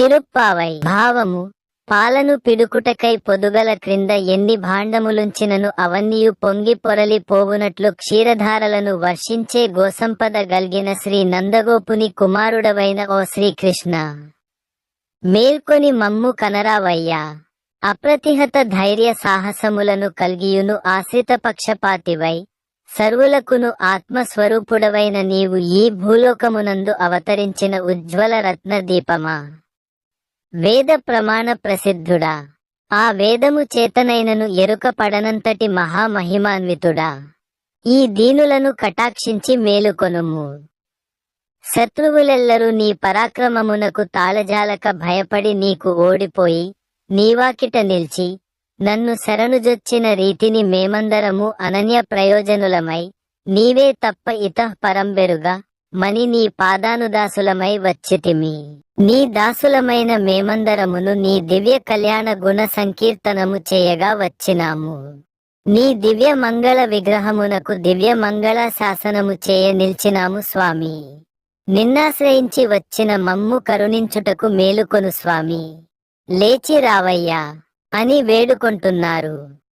తిరుప్పావై. భావము పాలను పిడుకుటకై పొదుగల క్రింద ఎన్ని భాండములుంచినను అవన్నీయు పొంగి పొరలి పోవునట్లు క్షీరధారలను వర్షించే గోసంపద గల్గిన శ్రీ నందగోపుని కుమారుడవైన ఓ శ్రీకృష్ణ. మేల్కొని మమ్ము కనరావయ్యా. అప్రతిహత ధైర్య సాహసములను కల్గియును ఆశ్రిత పక్షపాతివై. సర్వులకును ఆత్మస్వరూపుడవైన నీవు ఈ భూలోకమునందు అవతరించిన ఉజ్వల రత్న దీపమా వేద ప్రమాణ ప్రసిద్ధుడా. ఆ వేదము చేతనైనను ఎరుక పడనంతటి మహామహిమాన్వితుడా. ఈ దీనులను కటాక్షించి మేలుకొనుము శత్రువులెల్లరూ నీ పరాక్రమమునకు తాళజాలక భయపడి నీకు ఓడిపోయి నీవాకిట నిలిచి నన్ను శరణుజొచ్చిన రీతిని మేమందరము అనన్య ప్రయోజనులమై నీవే తప్ప ఇతఃపరంబెరుగా మని నీ పాదానుదాసులమై వచ్చితిమి. నీ దాసులమైన మేమందరమును నీ దివ్య కళ్యాణ గుణ సంకీర్తనము చేయగా వచ్చినాము. నీ దివ్య మంగళ విగ్రహమునకు దివ్య మంగళ శాసనము చేయ నిల్చినాము స్వామి. నిన్నాశ్రయించి వచ్చిన మమ్ము కరుణించుటకు మేలుకొను స్వామి. లేచి రావయ్యా అని వేడుకొంటున్నారు.